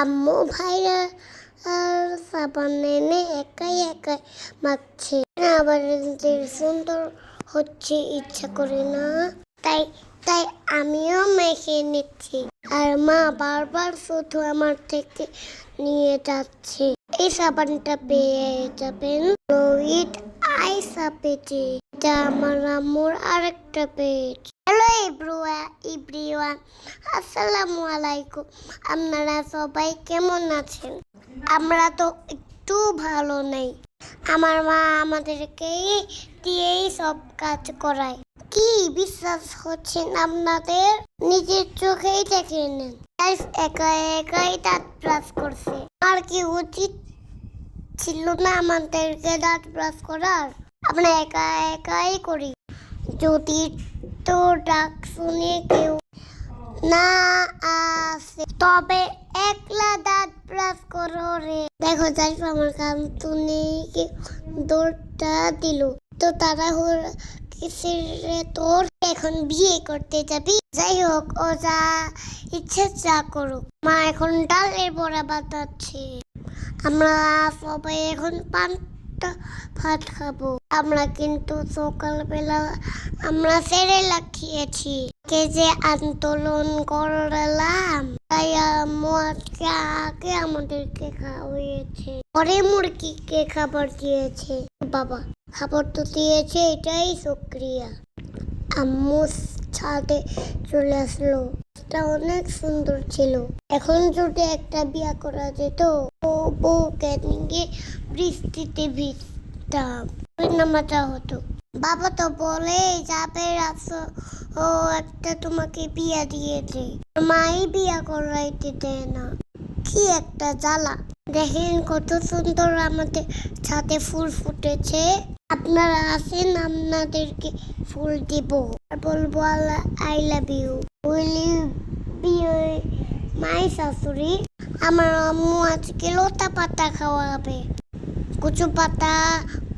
আম্মু ভাইরা সাবান এনে একাই একাই মাখছে আবার সুন্দর হচ্ছে, ইচ্ছা করে না। তাই তাই আমিও মেখে নিচ্ছি। আর মা বারবার শুধু আমার থেকে নিয়ে যাচ্ছে। এই সাবানটা পেয়ে যাবেন লোহিত আইসা পেজে এটা আমার আম্মুর আরেকটা পেজ। হ্যালো ইব্রুয়া ইব্রিওয়ান আসসালামু আলাইকুম আপনারা সবাই কেমন আছেন আমরা তো একটু ভালো নেই আমার মা আমাদেরকে দিয়েই সব কাজ করায় কি বিশ্বাস হচ্ছে আপনাদের নিজের চোখেই দেখে নেন একা একাই দাঁত ব্রাশ করছে আর কি উচিত ছিল না আমাদেরকে দাঁত ব্রাশ করার আমরা একা একাই করি যদি তো ডাক শুনে কেউ না আসে। তবে একলা দাঁত ব্রাশ করো রে। দেখো যাই আমার শুনে কেউ দৌড়টা দিল। তো তারা হল কিসের তোর? এখন বিয়ে করতে যাবি? যাই হোক, ও যা ইচ্ছে যা করুক। মা এখন ডালের বড়া বাতাচ্ছে আমরা সবাই এখন পান্তা ভাত খাব। আমরা কিন্তু সকালবেলা আমরা সেরে খেয়েছি। কে যে আন্দোলন করলাম, তাই আগে আমাদেরকে খাওয়িয়েছে। পরে মুরগিকে খাবার দিয়েছে। বাবা, খাবার তো দিয়েছে, এটাই শুক্রিয়া। আম্মু ছাদে চলে আসলো। এটা অনেক সুন্দর ছিল। এখন যদি একটা বিয়া করা যেত। ও বউকে নিয়ে বৃষ্টিতে ভিজতাম নামাটা হতো। বাবা তো বলে, যাবে ও একটা তোমাকে বিয়া দিয়েছে মাই বিয়া করাইতে দেয় না। কি একটা জ্বালা। দেখেন কত সুন্দর আমাদের ছাদে ফুল ফুটেছে। আপনারা আসেন, আপনাদেরকে ফুল দিব। আর বলব আল্লাহ I love you will you be my shashuri আমার আম্মু আজকে লতা পাতা খাওয়াবে কচু পাতা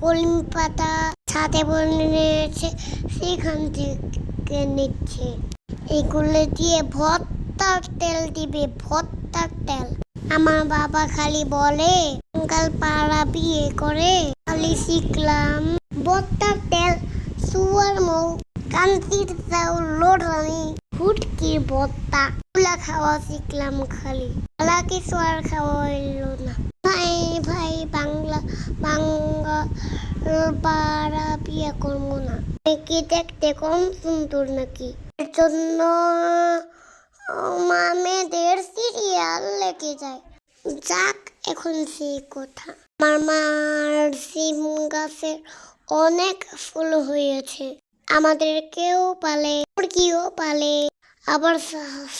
কলমি পাতা ছাদে বনেছে সেখান থেকে নিচ্ছে এগুলো দিয়ে ভর্তার তেল দিবে ভর্তার তেল আমার বাবা খালি বলে কাল পাড়া বিয়ে করে খালি শিখলাম ভর্তার তেল সুয়ার মৌ কান্তির চাউ লোড়ানি ফুটকির ভর্তা গুলা খাওয়া শিখলাম খালি। আলা কিছু আর খাওয়া হইল না। ভাই ভাই, বাংলা বাংলা পাড়া বিয়ে করব না। কি দেখতে কম সুন্দর নাকি? এর জন্য মামেদের সিরিয়াল লেগে যায়। যাক, এখন সেই কথা। আমার মার সিম গাছের অনেক ফুল হয়েছে। আমাদেরকেও পালে, মুরগিও পালে, আবার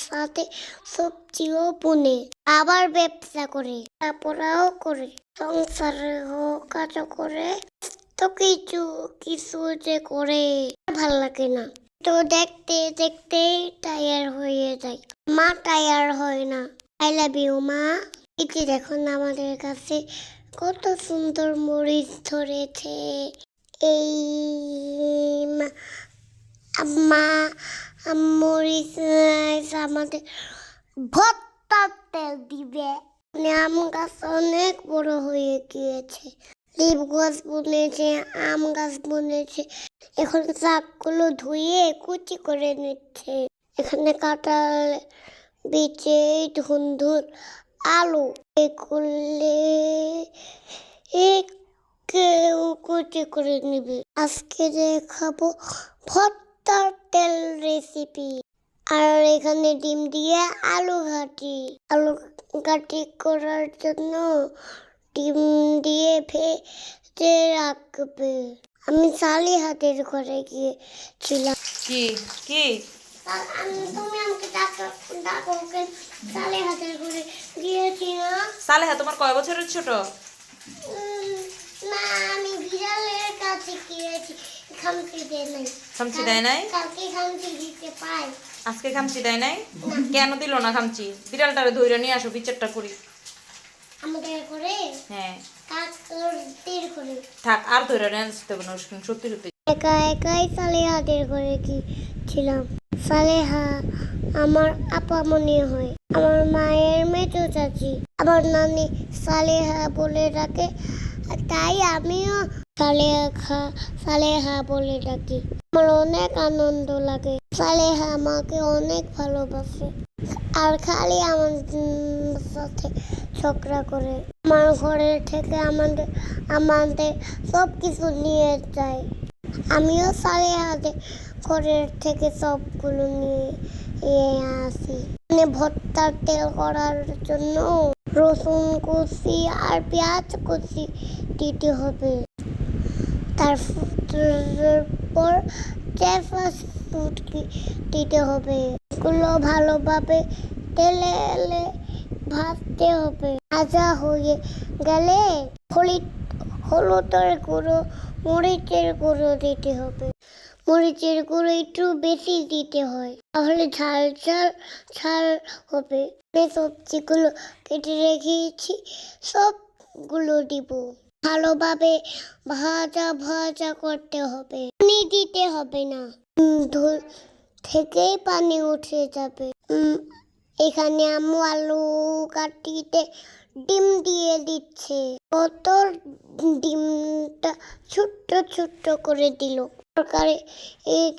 সাথে সবজিও বুনে, আবার ব্যবসা করে, তারপরাও করে, সংসারে হোক করে, তো কিছু কিছু যে করে, ভালো লাগে না। তো দেখতে দেখতে টায়ার হয়ে যায়। মা টায়ার হয় না। আই লাভ ইউ মা। এটি দেখুন আমাদের কাছে কত সুন্দর মরিচ ধরেছে। এই মা- মরিচ আমাদের ভর্তার তেল দিবে আম গাছ অনেক বড় হয়ে গিয়েছে লিপ গাছ বুনেছে আম গাছ বুনেছে এখন শাকগুলো ধুয়ে কুচি করে নিচ্ছে এখানে কাঁঠাল বিচে ধুন্দুর আলু এগুলে কেউ কুচি করে নিবে আজকে দেখাবো ভর্তার তেল রেসিপি। আর এখানে ডিম দিয়ে আলু ঘাটি আলু ঘাটি করার জন্য ডিম দিয়ে ভেজে রাখবে। আমি সালি হাতের ঘরে গিয়েছিলাম। কি? কি? সালেহা তোমার কয় বছরের ছোট? আমি বিড়ালের কাছে গিয়েছি। খামচি দেয় নাই। খামচি দেয় নাই? কালকে খামচি দিতে পাই। আজকে খামচি দেয় নাই? কেন দিল না খামচি? বিড়ালটারে ধইরা নিয়ে আসো বিচারটা করি। আমাদের করে হ্যাঁ। কাকদের করে থাক আর ধইরা নিয়ে আসতে হবে না সত্যি সত্যি। একা একাই সালেহাদের গিয়েছিলাম। সালেহা আমার আপা মনে হয়। আমার মায়ের মেজ চাচি। আমার নানি সালেহা বলে ডাকে। তাই আমিও সালেহা সালেহা বলে ডাকি। আমার অনেক আনন্দ লাগে। সালেহা আমাকে অনেক ভালোবাসে। আর খালি আমার সাথে ঝগড়া করে। আমার ঘরের থেকে আমাদের আমাদের সব কিছু নিয়ে যায়। আমিও সালেহাদের ঘরের থেকে সবগুলো নিয়ে আসি। মানে ভর্তার তেল করার জন্য রসুন কুচি আর পেঁয়াজ কুচি দিতে হবে। তারপর দিতে হবে? এগুলো ভালোভাবে তেলে এলে ভাজতে হবে। ভাজা হয়ে গেলে হলুদ হলুদের গুঁড়ো, মরিচের গুঁড়ো দিতে হবে। মরিচের গুঁড়ো একটু বেশি দিতে হয়। তাহলে ঝাল ঝাল ঝাল হবে। সবজিগুলো কেটে রেখেছি সবগুলো দিব। ভালোভাবে ভাজা ভাজা করতে হবে। পানি দিতে হবে না। উম, ধু- থেকেই পানি উঠে যাবে। এখানে আমু আলু কাটিতে ডিম দিয়ে দিচ্ছে। কত ডিমটা ছোট্ট ছোট্ট করে দিল। তরকারি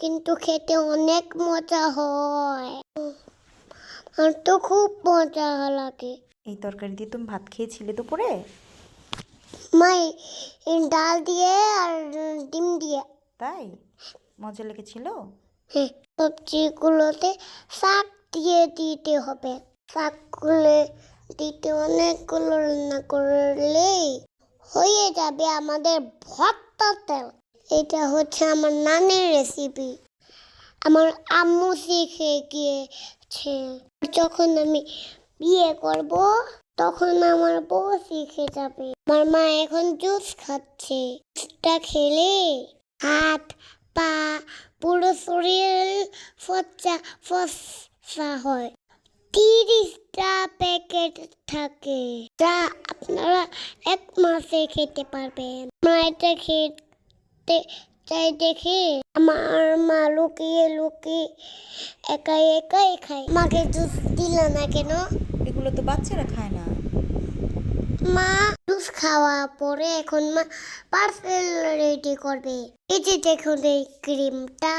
কিন্তু খেতে অনেক মজা হয়। তো খুব মজা লাগে এই তরকারি দিয়ে তুমি ভাত খেয়েছিলে দুপুরে? মাই ডাল দিয়ে আর ডিম দিয়ে। তাই? মজা লেগেছিল? হ্যাঁ সবজিগুলোতে শাক দিয়ে দিতে হবে। শাকগুলো দিতে অনেকগুলো রান্না করলেই হয়ে যাবে আমাদের ভর্তা তেল। এটা হচ্ছে আমার নানের রেসিপি আমার আম্মু শিখে গিয়েছে। যখন আমি বিয়ে করব, তখন আমার বউ শিখে যাবে। আমার মা এখন জুস খাচ্ছে। জুসটা খেলে হাত, পা পুরো শরীর ফচ্চা ফসা হয়। তিরিশটা প্যাকেট থাকে, যা আপনারা এক মাসে খেতে পারবেন। আমরা এটা খেতে চাই দেখে। আমার মা লুকিয়ে লুকিয়ে একাই একাই খায়। মাকে জুস দিল না কেন? এগুলো তো বাচ্চারা খায় না। মা জুস খাওয়া পরে এখন মা পার্সেল রেডি করবে। এই যে দেখুন এই ক্রিমটা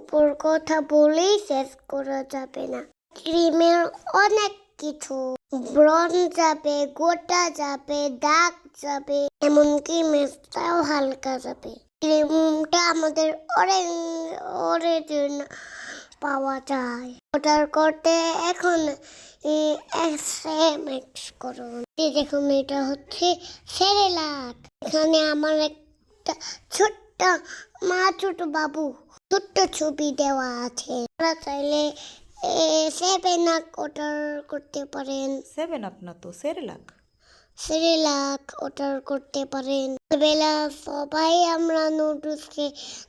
উপর কথা বলেই শেষ করা যাবে না। ক্রিমের অনেক কিছু। ব্রন যাবে গোটা যাবে দাগ যাবে এমনকি মেজটাও হালকা যাবে। ক্রিমটা আমাদের অরেঞ্জ অরেঞ্জ পাওয়া যায়। অর্ডার করতে এখন এক্স করুন। দেখুন, এটা হচ্ছে সেরেলাক এখানে আমার একটা ছোট্ট, মা ছোট বাবু, ছোট্ট ছবি দেওয়া আছে। আপনারা চাইলে সেভেন আপ অর্ডার করতে পারেন। সেভেন আপ না তো সেরেলাক সেরেলাক অর্ডার করতে পারেন। বেলা সবাই আমরা নুডলসকে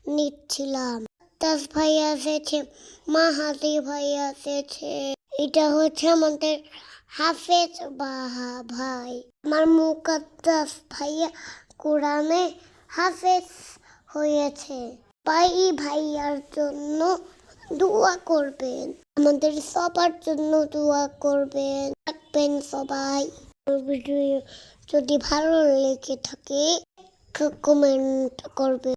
নিচ্ছিলাম। তাস ভাই এসেছে মা হাতি ভাই এসেছে। এটা হচ্ছে আমাদের হাফেজ বাহা ভাই। আমার মুকাদ্দাস ভাইয়া কোরআনে হাফেজ হয়েছে। ভাই ভাইয়ার জন্য দোয়া করবেন। আমাদের সবার জন্য দোয়া করবেন। থাকবেন সবাই। ভিডিও যদি ভালো লেগে থাকে কমেন্ট করবে।